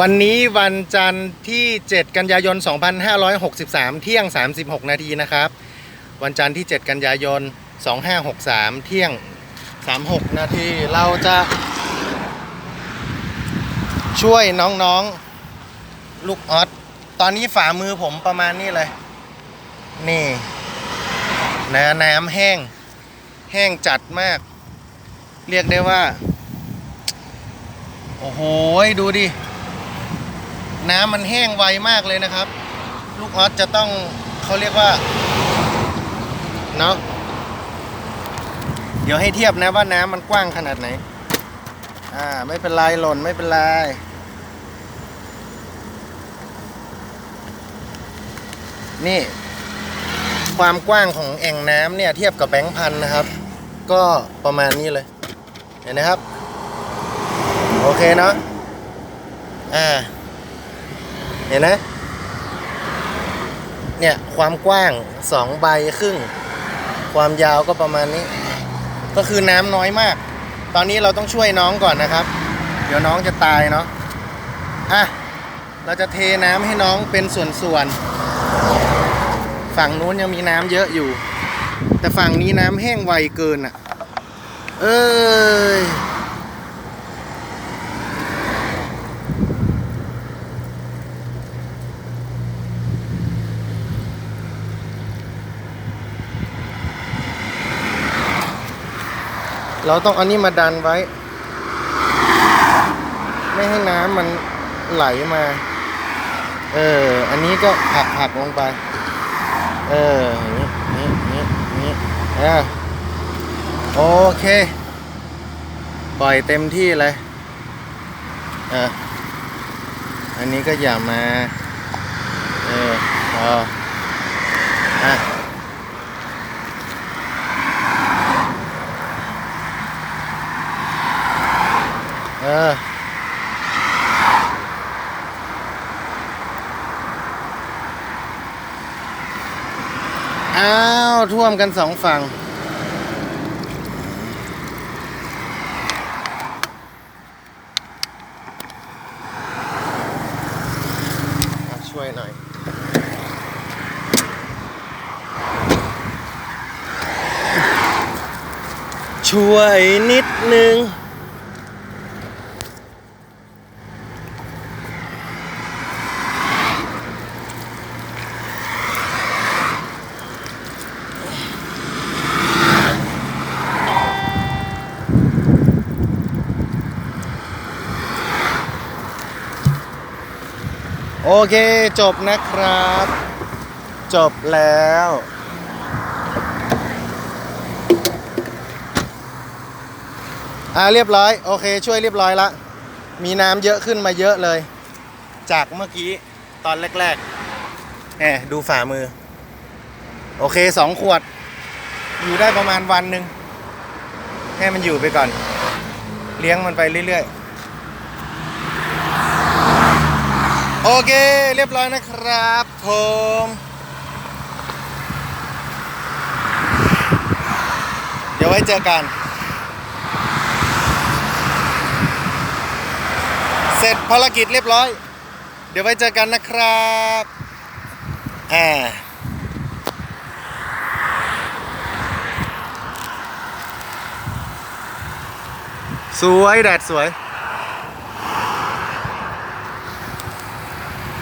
วันนี้วันจันทร์ที่ 7 กันยายน 2563 เที่ยง 36 นาทีนะครับ วันจันทร์ที่ 7 กันยายน 2563 เที่ยง 36 นาที เราจะช่วยน้องๆ ลูกออสตอนนี้ฝ่ามือผมประมาณนี้เลย นี่นะน้ำแห้ง แห้งจัดมาก เรียกได้ว่า โอ้โห ดูดิ น้ำมันแห้งไวมากเลยนะครับ ลูกออสจะต้องเขาเรียกว่าเนาะเดี๋ยวให้เทียบนะว่าน้ำมันกว้างขนาดไหน อ่า ไม่เป็นไรหล่นไม่เป็นไรนี่ ความกว้างของแอ่งน้ำเนี่ยเทียบกับแบงค์พันนะครับ ก็ประมาณนี้เลย เห็นนะครับ โอเคเนาะอ่า เห็นนะเนี่ยความกว้างสองใบครึ่ง ความยาวก็ประมาณนี้ ก็คือน้ำน้อยมาก ตอนนี้เราต้องช่วยน้องก่อนนะครับ เดี๋ยวน้องจะตายเนาะอะเราจะเทน้ำให้น้องเป็นส่วนๆ ฝั่งนู้นยังมีน้ำเยอะอยู่ แต่ฝั่งนี้น้ำแห้งไวเกินอะ เอ้ย เราต้องเอานี่มาดันไว้ ไม่ให้น้ำมันไหลมา เออ อันนี้ก็ผักผักลงไป เออนี่นี่นี่นี่อะโอเค ปล่อยเต็มที่เลยอะอันนี้ก็อย่ามา เออพออะ อ้าว ท่วมกันสองฝั่ง ช่วยหน่อย ช่วยนิดนึง โอเคจบนะครับ จบแล้ว อ่าเรียบร้อย โอเค ช่วยเรียบร้อยละ มีน้ำเยอะขึ้นมาเยอะเลย จากเมื่อกี้ตอนแรกๆแหมดูฝ่ามือ โอเคสองขวด อยู่ได้ประมาณวันหนึ่งให้มันอยู่ไปก่อน เลี้ยงมันไปเรื่อยๆ โอเค เรียบร้อยนะครับผมเดี๋ยวไว้เจอกัน เสร็จภารกิจเรียบร้อย เดี๋ยวไว้เจอกันนะครับอ่าสวย แดดสวย